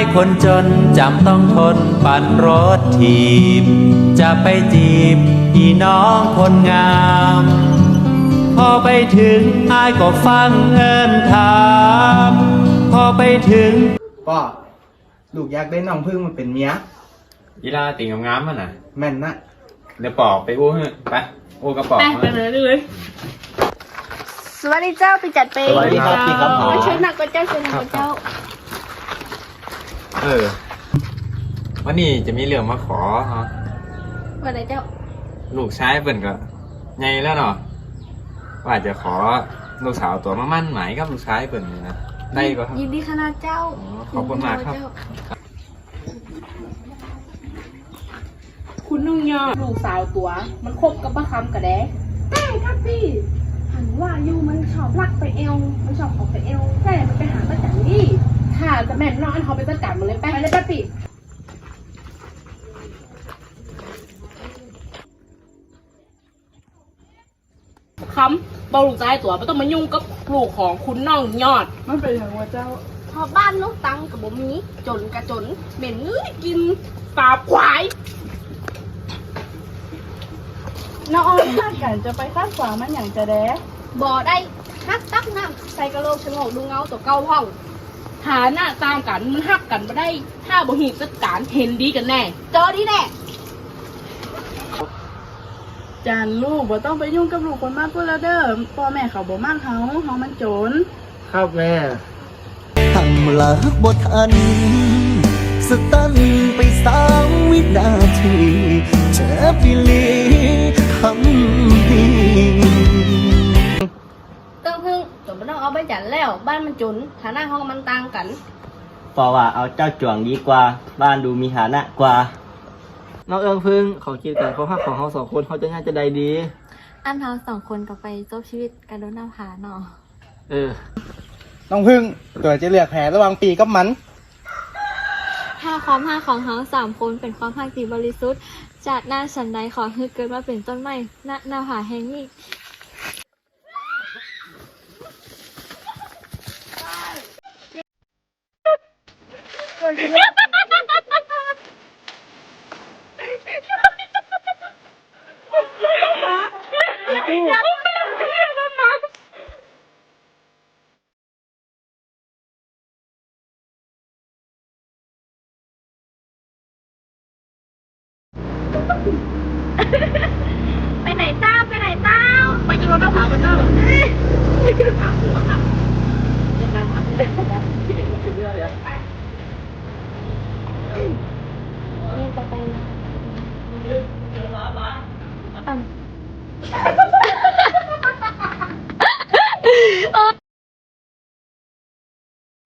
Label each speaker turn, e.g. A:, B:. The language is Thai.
A: ายคนจนจำต้องทนปั่นรถทีบ จะไปจีบอีน้องคนงาม พอไปถึงอายก็ฟังเอินถาม พอไปถึง
B: ป่อลูกอยากได้น้องพึ่งมาเป็นเมีย
C: ยีลาติ่งงามๆมันน่ะ
B: แม่นนะ
C: เดี๋ยวปอกไปอู้ให้ไปอู้กระปอก
D: ไป
C: มา
D: ไปเลยเลย
E: สวัสดีเจ้าไปจัดไป
C: สวัสดีครับพี่ครับหมอ
E: ไม่ใช่หนักก็เจ้าเชิญหนักก็เจ้า
C: เออ วันนี้จะมีเรื่องมาขอฮะ
E: ว่าอะไรเจ้า
C: ลูกชายเปิ่นก็ไงแล้วเนาะว่าจะขอลูกสาวตัวมามั่นหมายกับลูกชายเปิ่นนี่นะได้ก็ครับ
E: ยินดีขนาดเจ้า
C: อ๋อขอบคุณมากครับ
D: คุณนุ่งยอดลูกสาวตัว มันคบกับป้าคำกระแดะ
E: ใช่ครับพี่หันว่าอยู่มันชอบลักไปเอว มันชอบของไปเอวใช่มันไปหาประจันดิ
D: ถ้าจะแม่นน้องอันเขาไปจัดการมันเลยไปไปเลยป้าปิคำบอลูกชายตัวไม่ต้องมายุ่งกับลูกของคุณน้องยอด มันเป็นอย่างว่าเจ้า
E: พอบ้านลูกตังกับบ่มีจนกระจน เหม็นเอ้ยกิน
D: ปลาควาย
F: น้องออมคาดกันจะไปคาดขวามันอย่างจะแดะ
E: บ่ได้ฮักตักน้ำใส่กระโหลกชะโงกดูเงาตัวเก้าห้อง
D: ฐานะตามกันมันหักกันมาได้ ถ้าบ่หีจัดการเห็นดีกันแน่
E: เจอดีแน่
F: จานลูกบ่ต้องไปยุ่งกับลูกคนมากพูดแล้วเด้อพ่อแม่เขาบ่มากเขาเขามันจน
B: ครับแม่
G: ตั้งหลักบททัน สตันไปสามวินาทีเจ็บอีหลี
E: จนไม่ต้องเอาไปจันแล้ว บ้านมันจนฐานะห้องมันต่างกัน
H: เพราะว่าเอาเจ้าจวงดีกว่า บ้านดูมีฐานะกว่า
B: น้องเอิงพึ่งเขาคิดกันเขาพักของเขาสองคนเขาจะง่ายจะได้ดี
I: อันเราสองคนก็ไปจบชีวิตกันโดนน้ำผาเนาะ
B: เออ น้องพึ่งตัวจะเลือกแผลระหว่างปีกับมัน
I: ถ้าความห้าของเราสามคนเป็นความห้าที่บริสุทธิ์จากหน้าฉันใดขอให้เกิดมาเป็นต้นไม้ณหน้าผาแห่งนี้
E: ไปไหนเจ้าไปไหนเจ้า
D: ไปกินรถน้ำผากันเถอะ 嗯。